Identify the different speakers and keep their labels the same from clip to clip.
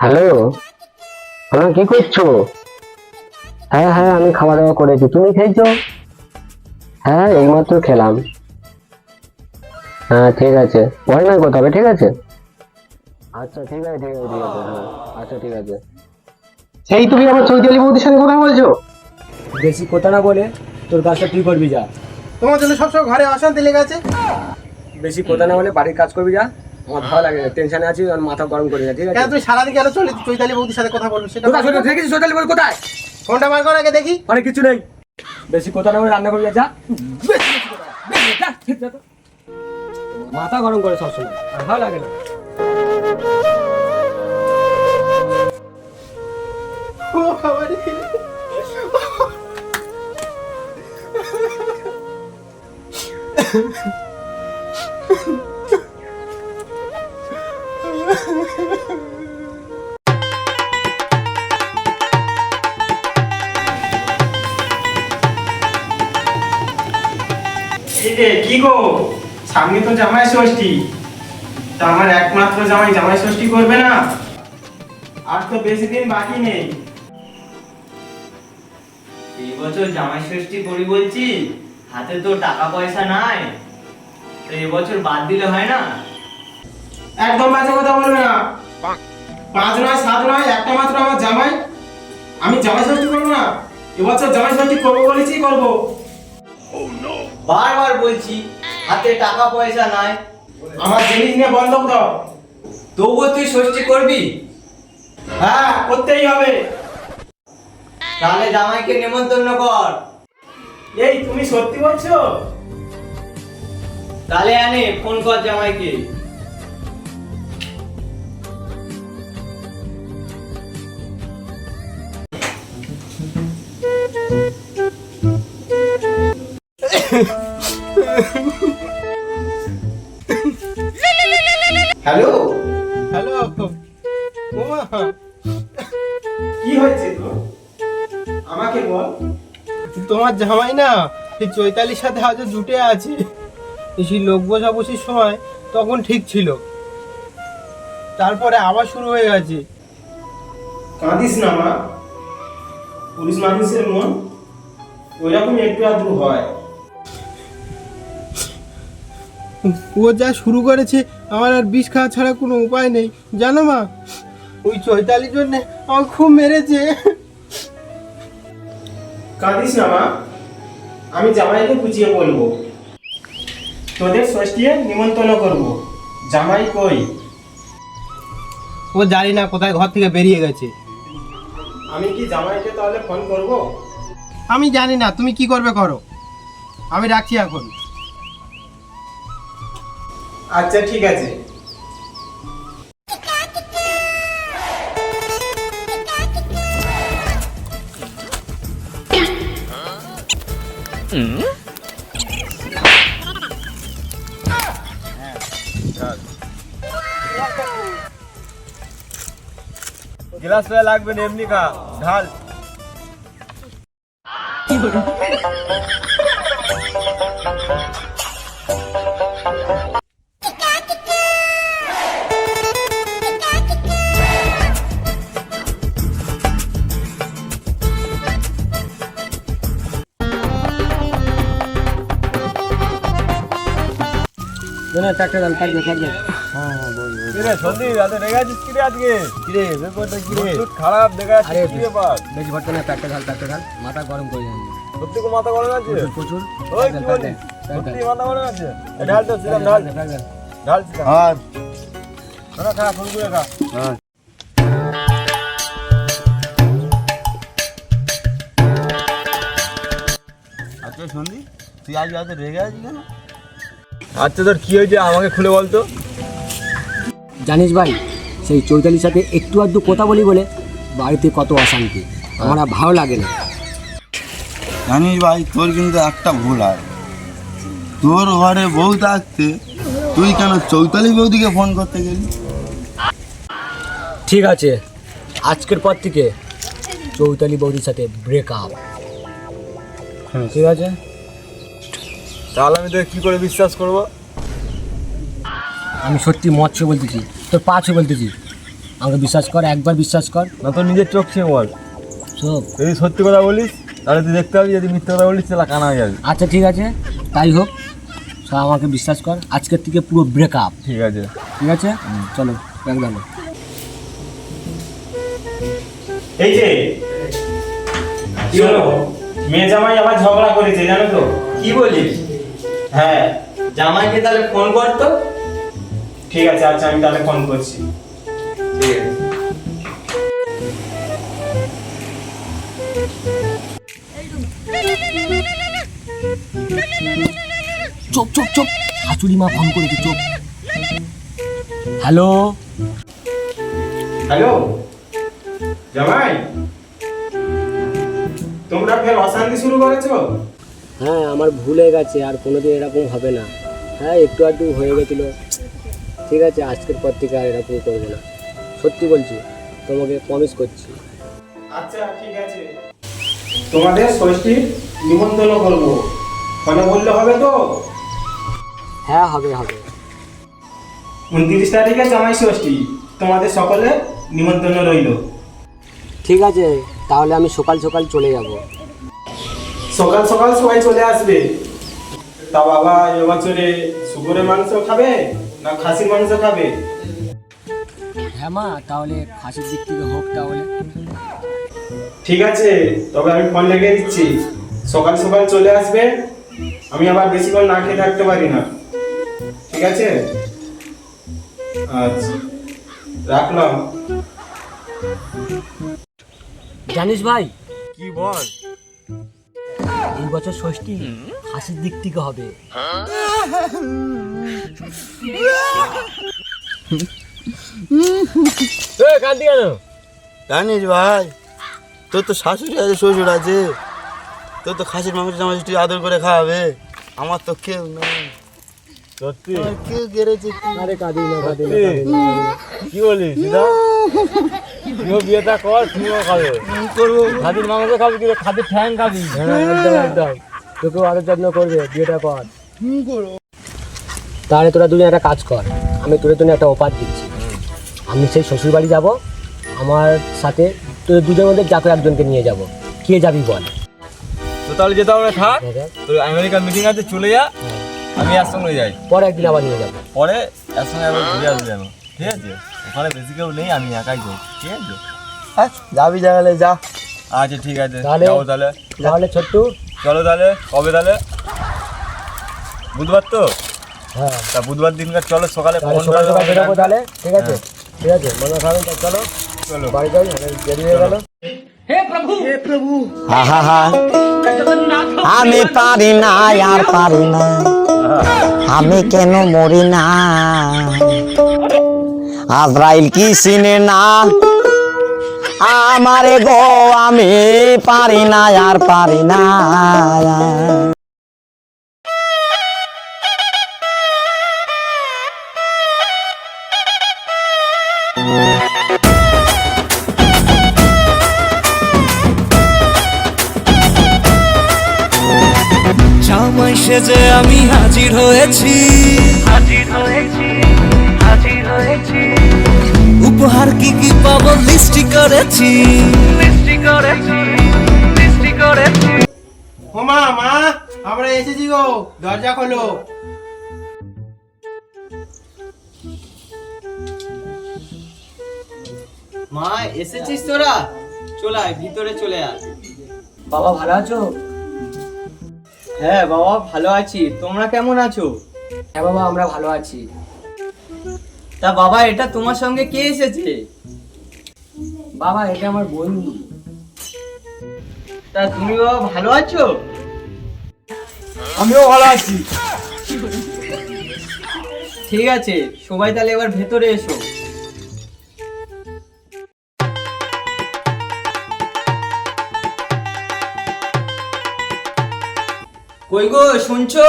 Speaker 1: Hello? হ্যাঁ কি করছ? হ্যাঁ হ্যাঁ আমি খাওয়া দাওয়া করেছি। তুমি খেয়েছো? হ্যাঁ এইমাত্র খেলাম। হ্যাঁ ঠিক আছে। পরে নয় কথা হবে ঠিক আছে? আচ্ছা ঠিক আছে ঠিক আছে ঠিক আছে হ্যাঁ আচ্ছা ঠিক আছে।
Speaker 2: সেই তুমি আমার চৈতালি বৌদির সাথে কথা বলছো?
Speaker 3: বেশি কথা না বলে তোর কাজটা তুই করবি যা।
Speaker 2: তোমার জন্য সবসময় ঘরে অশান্তি লেগে আছে?
Speaker 3: বেশি কথা না বলে বাড়ির কাজ করবি যা। আমার ভালো লাগে টেনশনে আছি আর মাথা গরম করি না ঠিক আছে?
Speaker 2: তুমি সারাদিন কেন চলে চৈতালি বৌদির সাথে কথা বলবে সেটা
Speaker 3: কোথায় দেখেছিস সোশ্যাল বল কোথায়?
Speaker 2: ফোনটা বার কর আগে দেখি।
Speaker 3: মানে কিছু নেই। বেশি কথা না রান্না করবি যা। মাথা গরম করে সবসময়। আর ভালো লাগে না।
Speaker 2: ও বাবা রে। কি গো? সামনে তো জামাই ষষ্ঠী। তা আমার একমাত্র জামাই জামাই ষষ্ঠী করবে না? আর তো বেশি দিন বাকি নেই।
Speaker 4: এই বছর জামাই ষষ্ঠী করি বলছি হাতে তো টাকা পয়সা নাই। তো এবছর বাদ দিলে হয় না?
Speaker 2: একদম বাজে কথা বলবে না। পাঁচ নয় সাত নয় একটা মাত্র আমার জামাই। আমি জামাই ষষ্ঠী করব না? এবছর জামাই ষষ্ঠী করব বলেছি করব?
Speaker 4: বারবার বলছি, হাতে টাকা পয়সা নাই।
Speaker 2: আমার জিনিস নিয়ে বন্ধক দাও
Speaker 4: তবুও তুই ষষ্ঠী করবি?
Speaker 2: হ্যাঁ করতেই হবে।
Speaker 4: তাহলে জামাইকে নেমন্তন্ন কর।
Speaker 2: এই, তুমি সত্যি বলছো?
Speaker 4: তাহলে আনে, ফোন কর জামাইকে।
Speaker 2: হ্যালো
Speaker 5: তোমার জামাই না। সেই চৈতালির সাথে আজও জুটে আছে। সেই লোক বসাবসির সময় তখন ঠিক ছিল। তারপরে আবার শুরু হয়ে গেছে।
Speaker 2: কাঁদিস না মা। পুলিশ মানুষের মন ওইরকম একটু আধটু হয়।
Speaker 5: ও যা শুরু করেছে আমার আর বিষ খাওয়া ছাড়া কোনো উপায় নেই। জানো মা ওই চৈতালির জন্যে আমার খুব মেরেছে।
Speaker 2: কাঁদিস না মা। আমি জামাইকে বুঝিয়ে বলব। তোদের ষষ্ঠীয়ে নিমন্ত্রণ করব। জামাই কই?
Speaker 5: ও জানি না কোথায় ঘর থেকে বেরিয়ে গেছে।
Speaker 2: আমি কি জামাইকে তাহলে ফোন করব?
Speaker 5: আমি জানি না তুমি কি করবে করো। আমি রাখছি এখন।
Speaker 2: আচ্ছা ঠিক আছে।
Speaker 3: গ্লাস লাগবে না এমনি খা ঢাল
Speaker 1: না প্যাকটা ঢাল প্যাকটা ঢাল মাথা গরম করে যাবে
Speaker 3: সত্যি কো মাথা গরম আছে?
Speaker 1: প্রচুর
Speaker 3: ওই কি বলিস সত্যি মাথা গরম আছে? এ ঢাল তো সিরাম ঢাল ঢাল সিরাম। হ্যাঁ। খা খা ফোন করে খা
Speaker 5: আচ্ছা সন্ধি তুই আজ রেগে আছিস কেন?
Speaker 3: আচ্ছা তোর কি হয়েছে আমাকে খুলে বলতো?
Speaker 1: জানিস ভাই সেই চৈতালির সাথে একটু আধটু কথা বলি বলে বাড়িতে কত অশান্তি। আমার আর ভালো লাগে না।
Speaker 6: জানিস ভাই তোর কিন্তু একটা ভুল হয়। তোর ঘরে বউ থাকতে তুই কেন চৌতালি বৌদিকে ফোন করতে গেলি?
Speaker 1: ঠিক আছে আজকের পর থেকে চৌতালি বৌদির সাথে ব্রেকআপ ঠিক আছে।
Speaker 3: তাহলে আমি তোকে কি করে বিশ্বাস করব?
Speaker 1: আমি সত্যি মৎস্য বলতেছি তোর পা ছুঁয়ে বলতেছি। আমাকে বিশ্বাস কর একবার বিশ্বাস কর।
Speaker 3: না তোর নিজের চোখ সে বল।
Speaker 1: চোখ?
Speaker 3: যদি সত্যি কথা বলিস তাহলে তুই দেখতে পাবি যদি মিথ্যে কথা বলিস তাহলে কানা হয়ে যাবে।
Speaker 1: আচ্ছা ঠিক আছে। তাই হোক সব আমাকে বিশ্বাস কর। আজকের থেকে পুরো ব্রেকআপ
Speaker 3: ঠিক আছে।
Speaker 1: ঠিক আছে? চলো একদম
Speaker 2: এই যে কি হলো? মেয়ে জামাই আবার ঝগড়া করেছে জানো তো?
Speaker 4: কি বলিস?
Speaker 2: হ্যাঁ
Speaker 4: জামাইকে তাহলে ফোন কর তো।
Speaker 2: ঠিক আছে আচ্ছা আমি তাহলে ফোন করছি।
Speaker 4: ঠিক আছে।
Speaker 1: চুপ চুপ চুপ শাশুড়ি মা ফোন করেছে চুপ হ্যালো?
Speaker 2: হ্যালো? জামাই? তোমরা ফের অশান্তি শুরু করেছ?
Speaker 1: হ্যাঁ আমার ভুল হয়ে গেছে আর কোনোদিন এরকম হবে না। হ্যাঁ একটু আধটু হয়ে গেছিল। ঠিক আছে আজকের পর থেকে আর এরকম করব না। সত্যি বলছি তোমাকে প্রমিস করছি।
Speaker 2: আচ্ছা ঠিক আছে। তোমাদের ষষ্ঠীর নিমন্ত্রণ করব। ফোনে বললে হবে তো?
Speaker 1: হ্যাঁ হবে হবে।
Speaker 2: উনত্রিশ তারিখে জামাই ষষ্ঠী। তোমাদের সকলে নিমন্ত্রণ রইল।
Speaker 1: ঠিক আছে তাহলে আমি সকাল সকাল চলে যাব।
Speaker 2: সকাল সকাল সবাই চলে আসবে। তা বাবা এবছরে শুকুরের মাংস খাবে না খাসির মাংস খাবে?
Speaker 1: হ্যাঁ মা তাহলে খাসির দিক থেকে হোক তাহলে।
Speaker 2: ঠিক আছে তবে আমি ফোন লেগে দিচ্ছি। সকাল সকাল চলে আসবে আমি আবার বেশিক্ষণ না খেয়ে থাকতে পারি না। ঠিক আছে? আচ্ছা রাখলাম।
Speaker 1: জানিস ভাই
Speaker 3: কি বল?
Speaker 1: এই বছর ষষ্ঠী হাসির দিক থেকে হবে। কান্দি কেন?
Speaker 6: জানিস ভাই তোর তো শাশুড়ি আছে শ্বশুর আছে। তোর তো খাসির মাংস জামাই ষষ্ঠী আদর করে খাওয়াবে। আমার তো কেউ নেই।
Speaker 3: সত্যি?
Speaker 6: কেউ গেড়েছে
Speaker 1: আরে কাঁদি না কাঁদি না?
Speaker 3: কি বলিস তুইও বিয়েটা কর তুইও খাবে।
Speaker 6: করব।
Speaker 3: খাদির মাংস খাবি কি খাদির ঠ্যাং খাবি।
Speaker 1: হ্যাঁ। একদম একদম। তোকেও আদর যত্ন করবে বিয়েটা কর।
Speaker 6: করব
Speaker 1: তাহলে তোরা দুজন একটা কাজ কর আমি তোদের জন্য একটা অফার দিচ্ছি। আমি সেই শ্বশুর বাড়ি যাব আমার সাথে তোদের দুজনের মধ্যে যাকে একজনকে নিয়ে যাব। কে যাবি বল?
Speaker 3: তো তাহলে যেতে হবে থাক।
Speaker 1: হ্যাঁ,
Speaker 3: তোর আমেরিকার মিটিং আছে চলে যা। আমি একসঙ্গে যাই।
Speaker 1: পরে একদিন আবার নিয়ে যাব।
Speaker 3: পরে একসঙ্গে আবার ঘুরে আসবে যেন ঠিক আছে? ওখানে বেশি কেউ নেই আমি একাই যাই ঠিক আছে?
Speaker 6: হ্যাঁ যাবি জাগালে যা।
Speaker 3: আচ্ছা ঠিক আছে
Speaker 1: তাহলে-
Speaker 3: যাব তাহলে।
Speaker 1: তাহলে ছোট্টু।
Speaker 3: চলো তাহলে কবে তাহলে? বুধবার তো?
Speaker 1: হ্যাঁ।
Speaker 3: তা বুধবার দিনকার চলো সকালে
Speaker 1: তাহলে
Speaker 3: ফোন
Speaker 1: সকাল বেরোবো তাহলে ঠিক আছে? ঠিক আছে মনে খাবেন চলো।
Speaker 3: চলো।
Speaker 1: বাড়ি যাই দেরি হয়ে গেল।
Speaker 7: আহা আমি পারি না আর পারি না। আমি কেন মরি না? আজরাইল কি চিনে না? আমারে গো আমি পারি না আর পারি না।
Speaker 8: জামাই সেজে আমি হাজির হয়েছি। হাজির হয়েছি। হাজির হয়েছি উপহার কি কি পাবো? লিস্টি করেছি। লিস্টি করেছি লিস্টি করেছি।
Speaker 5: ও মা মা আমরা এসেছি গো দরজা খোলো।
Speaker 4: মা এসেছিস তোরা? চলে আয় ভিতরে চলে আয়।
Speaker 1: বাবা ভালো আছো?
Speaker 4: হ্যাঁ বাবা ভালো আছি। তোমরা কেমন আছো?
Speaker 1: হ্যাঁ বাবা আমরা ভালো আছি।
Speaker 4: তা বাবা এটা তোমার সঙ্গে কে এসেছে?
Speaker 1: বাবা এটা আমার বন্ধু।
Speaker 4: তা তুমি বাবা ভালো আছো?
Speaker 3: আমিও ভালো আছি।
Speaker 4: ঠিক আছে সবাই তাহলে এবার ভেতরে এসো। কই গো শুনছো?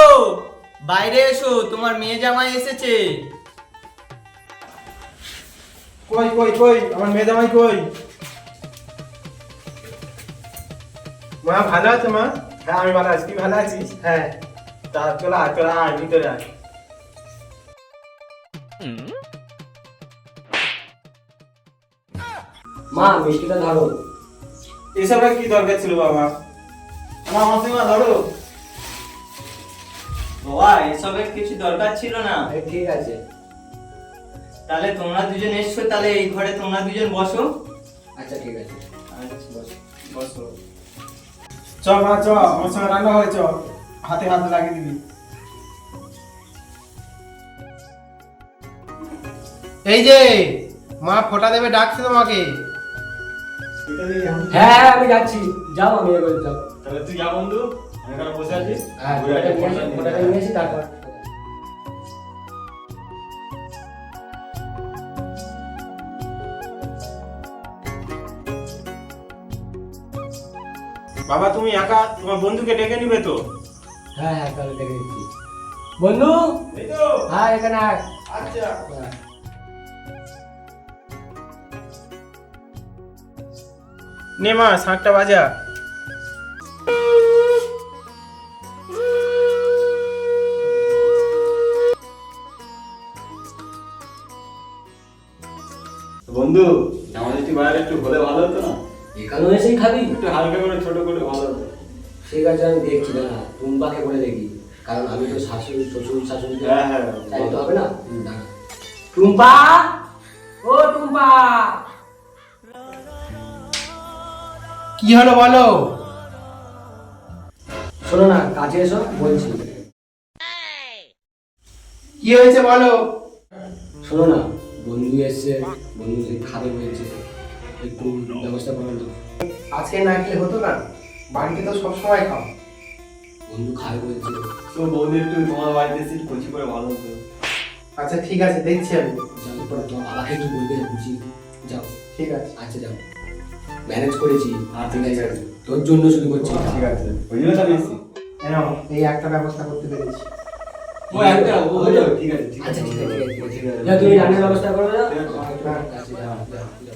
Speaker 4: বাইরে এসো তোমার মেয়ে জামাই এসেছে।
Speaker 2: কই কই কই? আমার মেয়ে জামাই কই? মা ভালো আছে মা? হ্যাঁ আমি ভালো আছি। তুই ভালো আছিস? হ্যাঁ। তা চলে আয় চলে আয় ভিতরে আয়।
Speaker 1: মা মিষ্টিটা ধরো।
Speaker 2: এসবের কি দরকার ছিল বাবা?
Speaker 4: আমার মাসিমা ধরো। বাবা এসবের কিছু দরকার ছিল না।
Speaker 1: ঠিক আছে।
Speaker 4: তাহলে তোমরা দুজন এসছো তাহলে এই ঘরে তোমরা দুজন বসো।
Speaker 1: আচ্ছা ঠিক আছে।
Speaker 4: আচ্ছা বসো বসো।
Speaker 2: চ মা চ আমার সঙ্গে রান্না হয় চ হাতে হাত লাগিয়ে দিবি।
Speaker 5: এই যে মা ফোটা দেবে ডাকছে তোমাকে।
Speaker 1: হ্যাঁ হ্যাঁ আমি যাচ্ছি। যাও আমি এবার যাও।
Speaker 3: তাহলে তুই যা বন্ধু আমি এখানে বসে আছি।
Speaker 1: হ্যাঁ নিয়ে তারপর
Speaker 2: বাবা তুমি একা তোমার বন্ধুকে ডেকে নিবে তো?
Speaker 1: হ্যাঁ হ্যাঁ তাহলে ডেকে দিচ্ছি। বন্ধু?
Speaker 2: এই তো।
Speaker 1: হ্যাঁ এখানে আয়।
Speaker 2: আচ্ছা।
Speaker 1: নেমা
Speaker 2: নে মা শাঁখটা বাজা
Speaker 1: এসেই খাবি?
Speaker 3: একটু হালকা করে ছোট করে ভালো
Speaker 1: ঠিক আছে আমি দেখছি না টুম্পাকে বলে দেখি। কারণ আমি তো শাশুড়ি শ্বশুর শাশুড়ি
Speaker 3: হ্যাঁ, হ্যাঁ।
Speaker 1: চাইতে হবে না। টুম্পা! ও টুম্পা!
Speaker 5: কি হলো বলো?
Speaker 1: শোনো না কাছে এসো বলছি।
Speaker 5: কি হয়েছে বলো?
Speaker 1: শোনো না বন্ধু এসছে বন্ধু যদি খাবে বলছে একটু ব্যবস্থা করো না
Speaker 5: আজকে না খেলে হতো না? বাড়িতে তো সবসময় খাও।
Speaker 1: বন্ধু খাবে বলছে।
Speaker 3: তো বৌদি একটু তোমার বাড়িতে একটু কচি করে ভালো হতো।
Speaker 5: আচ্ছা ঠিক আছে দেখছি আমি।
Speaker 1: যাও পরে তোমার বাবাকে একটু বলবে বুঝি। যাও।
Speaker 5: ঠিক আছে।
Speaker 1: আচ্ছা যাও। ম্যানেজ করেছি।
Speaker 3: হ্যাঁ, ঠিক আছে।
Speaker 1: তোর জন্য শুধু করছি।
Speaker 3: ঠিক আছে। ওই জন্য তো আমি এসেছি।
Speaker 5: এই একটা ব্যবস্থা করতে পেরেছি।
Speaker 3: ও একটা? ও হলো ঠিক আছে ঠিক
Speaker 1: আচ্ছা
Speaker 3: আছে
Speaker 1: ঠিক আছে ঠিক আছে, ঠিক আছে। তুমি রান্নার ব্যবস্থা করো যাও
Speaker 3: ঠিক আছে।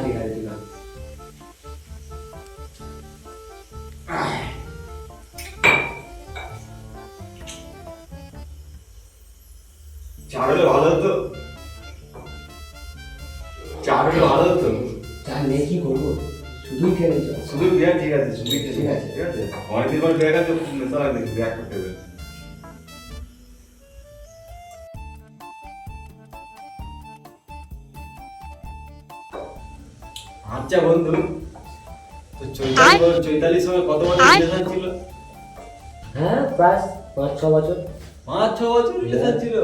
Speaker 3: অনেকদিন পর বিয়ার খাতে খুব দেখি বিয়ার করতে হবে আচ্ছা বন্ধু তো চৈতালি বল- কত বছর রিলেশন ছিল?
Speaker 1: হ্যাঁ প্রায় পাঁচ ছ বছর।
Speaker 3: পাঁচ ছ বছর রিলেশন ছিল?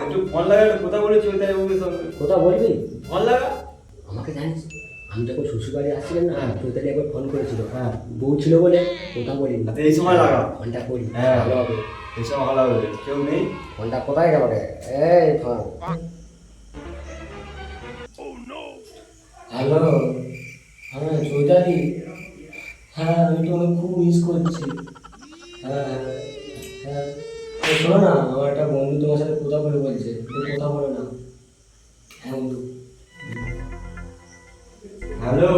Speaker 3: একটু ফোন লাগা একটু কথা বলে চৈতালি বউয়ের সঙ্গে।
Speaker 1: কোথাও বলবি?
Speaker 3: ফোন লাগা?
Speaker 1: আমাকে জানিস? আমি যখন শ্বশুর বাড়ি আসছিলাম না চৈতালি একবার ফোন করেছিল হ্যাঁ বউ ছিল বলে বলিনি।
Speaker 3: আচ্ছা, এই সময় লাগা।
Speaker 1: ফোনটা করি।
Speaker 3: হ্যাঁ।
Speaker 1: ভালো হবে।
Speaker 3: এসব ভালো হবে। কেউ নেই?
Speaker 1: ফোনটা কোথায় গেল রে? এই ফোন। হ্যালো হ্যাঁ চৈতালি হ্যাঁ আমি তোমাকে খুব মিস করছি। হ্যাঁ হ্যাঁ। হ্যাঁ শোনো না আমার একটা বন্ধু তোমার সাথে কথা বলে বলছে। কথা বলো না। হ্যাঁ বন্ধু।
Speaker 3: হ্যালো।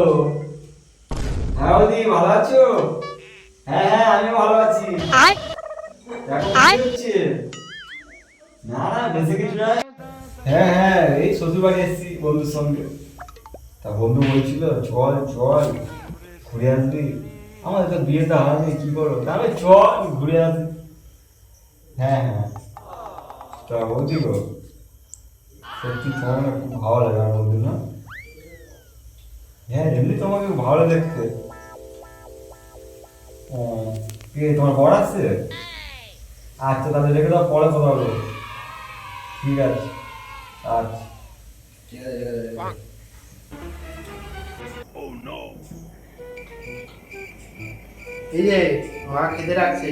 Speaker 3: হ্যাঁ বৌদি ভালো আছো? হ্যাঁ হ্যাঁ আমি ভালো আছি। না না বেশি কিছু না হ্যাঁ হ্যাঁ এই শ্বশুর বাড়ি এসেছি বন্ধুর সঙ্গে। তা বন্ধু বলছিল চল চল ঘুরে আসবি। আমাদের তো বিয়েটা হয়নি কি করো তাহলে চল ঘুরে আসবি। হ্যাঁ হ্যাঁ। তা বৌদি গো সত্যি তোমার খুব ভালো লাগে আমার বন্ধু না? হ্যাঁ এমনি তোমাকে ভালো দেখতে। কে তোমার বড় আছে? আচ্ছা তাহলে রেখে দাও পরে কথা বলব। ঠিক আছে আচ্ছা।
Speaker 5: এই যে মা খেতে রাখছে।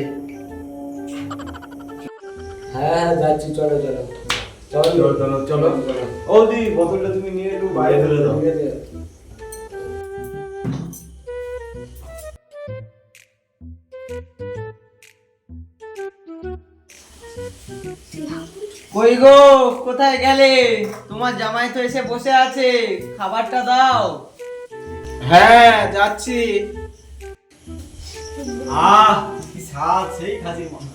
Speaker 1: হ্যাঁ হ্যাঁ যাচ্ছি চলো চলো। চলো
Speaker 3: চলো চলো। চলো ও দি বোতলটা তুমি নিয়ে একটু বাইরে ফেলে দাও।
Speaker 4: কই গো কোথায় গেলে? তোমার জামাই তো এসে বসে আছে খাবারটা দাও।
Speaker 2: হ্যাঁ যাচ্ছি।
Speaker 3: আহ কি স্বাদ সেই খাসির মাংস।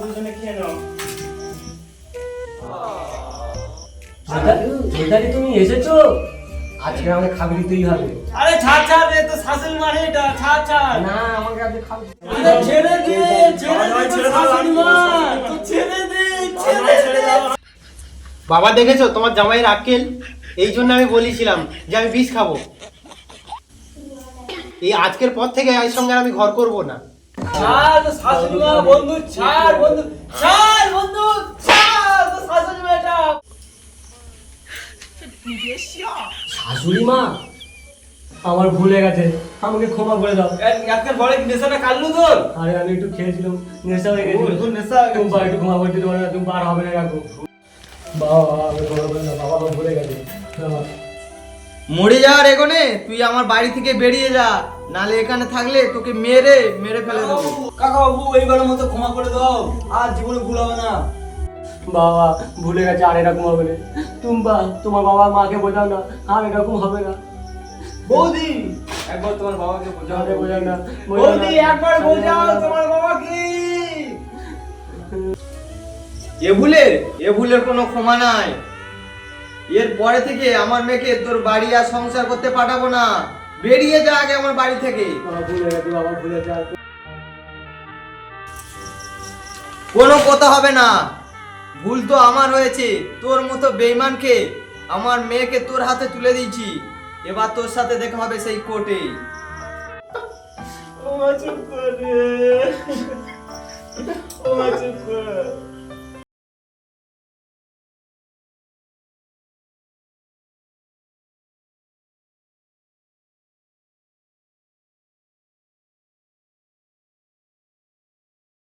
Speaker 2: দুজনে খেয়ে নাও?
Speaker 1: তুমি এসেছ? আজকে আমাকে খাবি দিতেই হবে।
Speaker 3: আরে ছাড় ছাড় রে তো শাশুড়ি মানে এটা ছাড় ছাড়
Speaker 1: না আমাকে আজকে খাবি।
Speaker 3: আরে ছেড়ে দে ছেড়ে দে শাশুড়ি মা। তো ছেড়ে দে ছেড়ে দে।
Speaker 5: বাবা দেখেছ? তোমার জামাইয়ের আক্কেল? এই জন্য আমি বলেছিলাম যে আমি বিষ খাব। এই আজকের পর থেকে এর সঙ্গে আর আমি ঘর করব না।
Speaker 3: ছাড় তো শাশুড়ি মা বন্ধু ছাড় বন্ধু ছাড় বন্ধু ছাড় তো শাশুড়ি মা এটা
Speaker 1: শাশুড়ি মা আমার ভুলে গেছে আমাকে ক্ষমা করে দাও।
Speaker 3: বড় নেশাটা কাটলু তোর?
Speaker 1: আরে আমি একটু খেয়েছিলাম নেশা হয়ে
Speaker 3: তোর নেশা হয়ে
Speaker 1: একটু ক্ষমা করে দিতে পারো না তুমি বার হবে না রাখো বাবা বাবা আমি ক্ষমা করে দাও বাবা ভুলে গেছে।
Speaker 4: মরে যাওয়ার এগোনে তুই আমার বাড়ি থেকে বেরিয়ে যা। নালে এখানে থাকলে তোকে মেরে মেরে ফেলে দেবো।
Speaker 3: কাকা বাবু এইবারের মতো ক্ষমা করে দাও। আর জীবনে ভুল হবে না।
Speaker 1: বাবা ভুলে গেছে আর এরকম হবে না। তুমবা তোমার বাবা মাকে বোঝাও না আর এরকম হবে না।
Speaker 3: বৌদি! একবার তোমার বাবাকে বোঝাও।
Speaker 1: বোঝাও না বোঝাও না।
Speaker 3: বৌদি একবার বোঝাও তোমার বাবাকে।
Speaker 4: এ ভুলের এ ভুলের কোনো ক্ষমা নাই। এর পরে থেকে আমার মেয়েকে তোর বাড়ি আর সংসার করতে পাঠাবো না। বেরিয়ে যা আগে আমার বাড়ি থেকে।
Speaker 1: বাবা ভুলে গেছে বাবা ভুলে গেছে। আর
Speaker 4: কোনো কথা হবে না। ভুল তো আমার হয়েছে। তোর মতো বেইমানকে আমার মেয়েকে তোর হাতে তুলে দিয়েছি। এবার তোর সাথে দেখা হবে সেই কোর্টে।
Speaker 2: ও চুপ করে ও চুপ কর।